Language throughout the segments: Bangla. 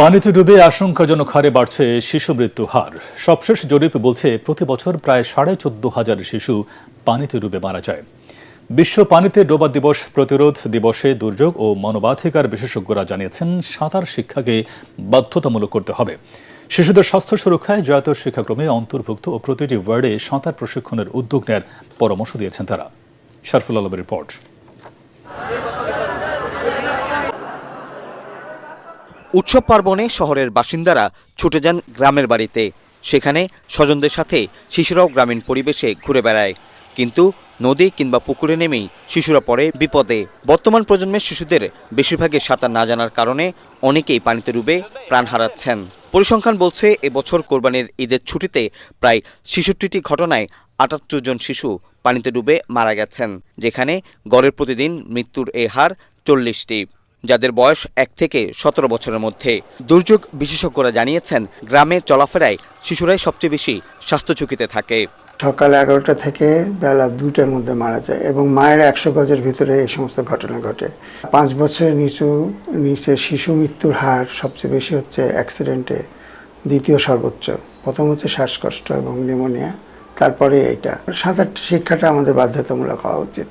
পানিতে ডুবে আশঙ্কাজনক হারে বাড়ছে শিশু মৃত্যু হার। সবশেষ জরিপ বলছে, প্রতি বছর প্রায় সাড়ে চোদ্দ হাজার শিশু পানিতে ডুবে মারা যায়। বিশ্ব পানিতে ডোবা দিবস, প্রতিরোধ দিবসে দুর্যোগ ও মানবাধিকার বিশেষজ্ঞরা জানিয়েছেন, সাঁতার শিক্ষাকে বাধ্যতামূলক করতে হবে। শিশুদের স্বাস্থ্য সুরক্ষায় জাতীয় শিক্ষাক্রমে অন্তর্ভুক্ত ও প্রতিটি ওয়ার্ডে সাঁতার প্রশিক্ষণের উদ্যোগ নেয়ার পরামর্শ দিয়েছেন তারা। শারফুল আলমের রিপোর্ট। উৎসব পার্বণে শহরের বাসিন্দারা ছুটে যান গ্রামের বাড়িতে। সেখানে স্বজনদের সাথে শিশুরাও গ্রামীণ পরিবেশে ঘুরে বেড়ায়। কিন্তু নদী কিংবা পুকুরে নেমেই শিশুরা পড়ে বিপদে। বর্তমান প্রজন্মের শিশুদের বেশিরভাগই সাঁতার না জানার কারণে অনেকেই পানিতে ডুবে প্রাণ হারাচ্ছেন। পরিসংখ্যান বলছে, এবছর কোরবানির ঈদের ছুটিতে প্রায় ছেষট্টিটি ঘটনায় আটাত্তর জন শিশু পানিতে ডুবে মারা গেছেন, যেখানে গড়ের প্রতিদিন মৃত্যুর এ হার চল্লিশটি। যাদের বয়স এক থেকে সতেরো বছরের মধ্যে। দুর্যোগ বিশেষজ্ঞরা জানিয়েছেন, গ্রামে চলাফেরায় শিশুরাই সবচেয়ে বেশি স্বাস্থ্য ঝুঁকিতে থাকে। সকাল এগারোটা থেকে বেলা দুটার মধ্যে মারা যায় এবং মায়ের একশো গজের ভিতরে এই সমস্ত ঘটনা ঘটে। পাঁচ বছরের নিচু, নিচে শিশু মৃত্যুর হার সবচেয়ে বেশি হচ্ছে অ্যাক্সিডেন্টে, দ্বিতীয় সর্বোচ্চ। প্রথম হচ্ছে শ্বাসকষ্ট এবং নিউমোনিয়া, তারপরে এইটা। সাঁতার শিক্ষাটা আমাদের বাধ্যতামূলক হওয়া উচিত।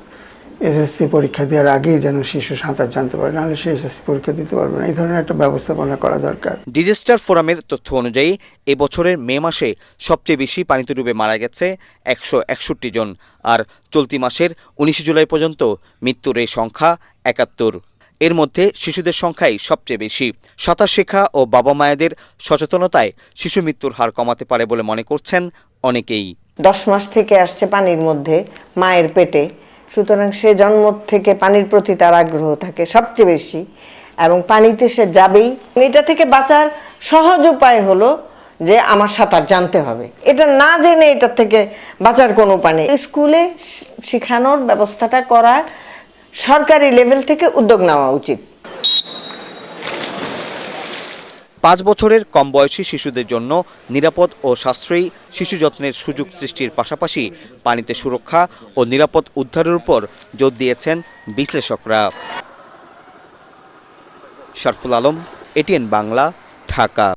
এসএসসি পরীক্ষা দেওয়ার আগেই যেন শিশু সাঁতার জানতে পারে নাহলে সে এসএসসি পরীক্ষা দিতে পারবে না। এই ধরনের একটা ব্যবস্থাপনা করা দরকার। ডিজাস্টার ফোরামের তথ্য অনুযায়ী এবছরের মে মাসে সবচেয়ে বেশি পানিতে ডুবে মারা গেছে একশো একষট্টি জন আর চলতি মাসের উনিশে জুলাই পর্যন্ত মৃত্যুর এই সংখ্যা একাত্তর। এর মধ্যে শিশুদের সংখ্যাই সবচেয়ে বেশি। সাঁতার শেখা ও বাবা মায়েদের সচেতনতায় শিশু মৃত্যুর হার কমাতে পারে বলে মনে করছেন অনেকেই। দশ মাস থেকে আসছে পানির মধ্যে মায়ের পেটে। সুতরাং সে জন্ম থেকে পানির প্রতি তার আগ্রহ থাকে সবচেয়ে বেশি এবং পানিতে সে যাবেই। এটা থেকে বাঁচার সহজ উপায় হলো যে আমার সাঁতার জানতে হবে। এটা না জেনে এটার থেকে বাঁচার কোনো উপায় নেই। স্কুলে শেখানোর ব্যবস্থাটা করা সরকারি লেভেল থেকে উদ্যোগ নেওয়া উচিত। পাঁচ বছরের কম বয়সী শিশুদের জন্য নিরাপদ ও সাশ্রয়ী শিশু যত্নের সুযোগ সৃষ্টির পাশাপাশি পানিতে সুরক্ষা ও নিরাপদ উদ্ধারের উপর জোর দিয়েছেন বিশ্লেষকরা। শারফুল আলম, এটিএন বাংলা, ঢাকা।